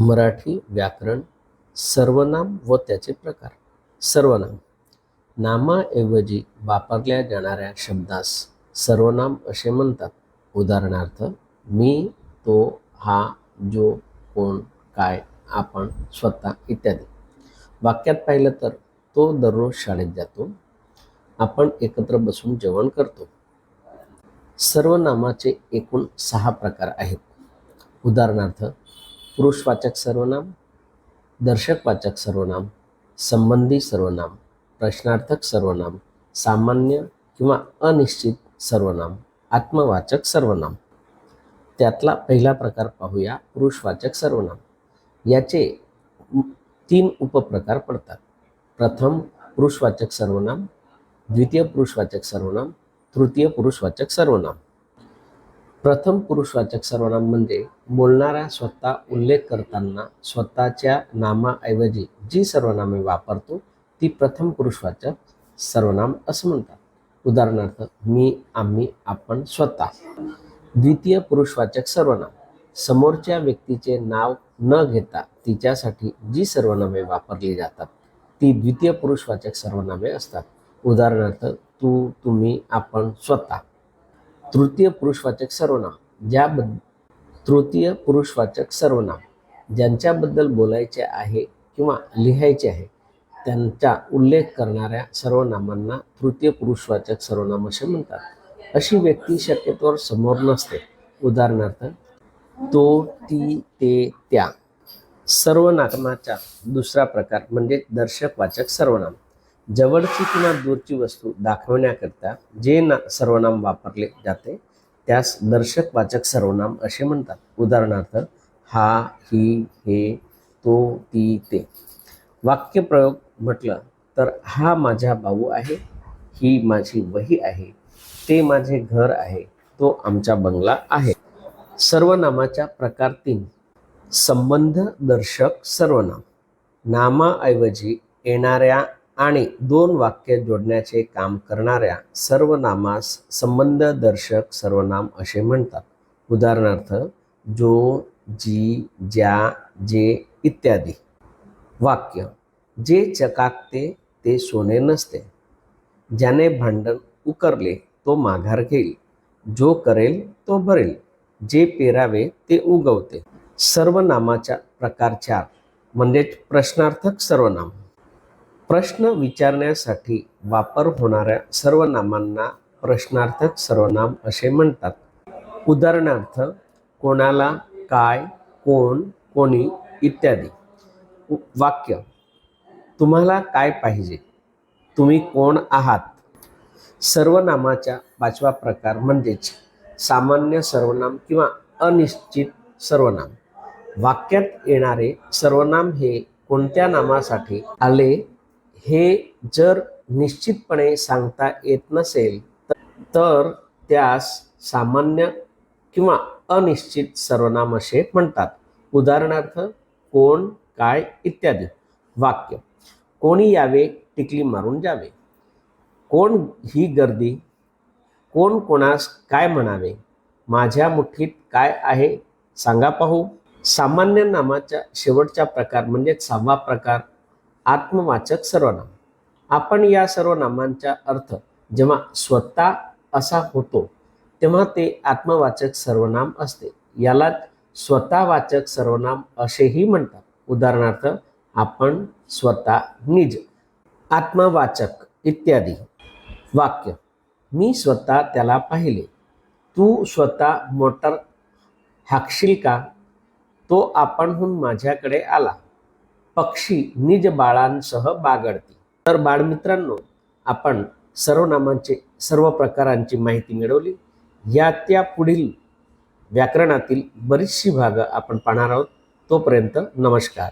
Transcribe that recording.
मराठी व्याकरण सर्वनाम व त्याचे प्रकार. सर्वनाम. नामाऐवजी वापरल्या जाणाऱ्या शब्दास सर्वनाम असे म्हणतात. उदाहरणार्थ मी तो हा जो कोण काय आपण स्वतः इत्यादी. वाक्यात पाहिलं तर तो दररोज शाळेत जातो. आपण एकत्र बसून जेवण करतो. सर्वनामाचे एकूण सहा प्रकार आहेत. उदाहरणार्थ पुरुषवाचक सर्वनाम दर्शकवाचक सर्वनाम संबंधी सर्वनाम प्रश्नार्थक सर्वनाम सामान्य किंवा अनिश्चित सर्वनाम आत्मवाचक सर्वनाम. त्यातला पहिला प्रकार पाहूया पुरुषवाचक सर्वनाम. याचे तीन उपप्रकार पडतात. प्रथम पुरुषवाचक सर्वनाम द्वितीय पुरुषवाचक सर्वनाम तृतीय पुरुषवाचक सर्वनाम. प्रथम पुरुषवाचक सर्वनाम म्हणजे बोलणारा स्वतः उल्लेख करताना स्वतःच्या नामाऐवजी जी सर्वनामे वापरतो ती प्रथम पुरुषवाचक सर्वनाम असं म्हणतात. उदाहरणार्थ मी आम्ही आपण स्वतः. द्वितीय पुरुषवाचक सर्वनाम. समोरच्या व्यक्तीचे नाव न घेता तिच्यासाठी जी सर्वनामे वापरली जातात ती द्वितीय पुरुषवाचक सर्वनामे असतात. उदाहरणार्थ तू तुम्ही आपण स्वतः. तृतीय पुरुषवाचक सर्वनाम. ज्याबद्दल तृतीय पुरुषवाचक सर्वनाम. ज्यांच्याबद्दल बोलायचे आहे किंवा लिहायचे आहे त्यांचा उल्लेख करणाऱ्या सर्वनामांना तृतीय पुरुषवाचक सर्वनाम असे म्हणतात. अशी व्यक्ती शक्यतोवर समोर नसते. उदाहरणार्थ तो ती ते त्या. सर्वनामाचा दुसरा प्रकार म्हणजे दर्शकवाचक सर्वनाम. जवळची किंवा दूरची वस्तू दाखवण्याकरता जे ना सर्वनाम वापरले जाते त्यास दर्शकवाचक सर्वनाम असे म्हणतात. उदाहरणार्थ हा ही हे तो ती ते. वाक्यप्रयोग म्हटलं तर हा माझा भाऊ आहे ही माझी वही आहे ते माझे घर आहे तो आमचा बंगला आहे. सर्वनामाच्या प्रकार तीन. संबंध दर्शक सर्वनाम. नामाऐवजी येणाऱ्या आणि दोन वाक्य जोडण्याचे काम करणाऱ्या सर्वनामास संबंध दर्शक सर्वनाम असे म्हणतात. उदाहरणार्थ जो जी ज्या जे इत्यादी. वाक्य जे चकाकते ते सोने नसते. ज्याने भांडण उकरले तो माघार घेईल. जो करेल तो भरेल. जे पेरावे ते उगवते. सर्वनामाच्या प्रकार चार म्हणजेच प्रश्नार्थक सर्वनाम. प्रश्न विचारण्यासाठी वापर होणाऱ्या सर्वनामांना प्रश्नार्थक सर्वनाम असे म्हणतात. उदाहरणार्थ कोणाला काय कोण कोणी इत्यादी. वाक्य. तुम्हाला काय पाहिजे? तुम्ही कोण आहात? सर्वनामाचा पाचवा प्रकार म्हणजेच सामान्य सर्वनाम किंवा अनिश्चित सर्वनाम. वाक्यात येणारे सर्वनाम हे कोणत्या नामासाठी आले? हे जर निश्चितपणे सांगता येत नसेल तर त्यास सामान्य किंवा अनिश्चित सर्वनाम असे म्हणतात. उदाहरणार्थ कोण काय इत्यादी. वाक्य. कोणी यावे टिकली मारून जावे. कोण ही गर्दी. कोण कोणास काय म्हणावे. माझ्या मुठीत काय आहे सांगा पाहू. सामान्य नामाचा शेवटचा प्रकार म्हणजे सहावा प्रकार. आत्मवाचक सर्वनाम. आपण या सर्व नामांचा अर्थ जेव्हा स्वतः असा होतो तेव्हा ते आत्मवाचक सर्वनाम असते. याला स्वतःवाचक सर्वनाम असेही म्हणतात. उदाहरणार्थ आपण स्वतः निज आत्मवाचक इत्यादी. वाक्य मी स्वतः त्याला पाहिले. तू स्वतः मोटर हाकशील का? तो आपणहून माझ्याकडे आला. पक्षी निज बाळांसह बागडती तर बाळमित्रांनो आपण सर्वनामांचे सर्व प्रकारांची माहिती मिळवली. या त्या पुढील व्याकरणातील बरीचशी भागं आपण पाहणार आहोत. तोपर्यंत नमस्कार.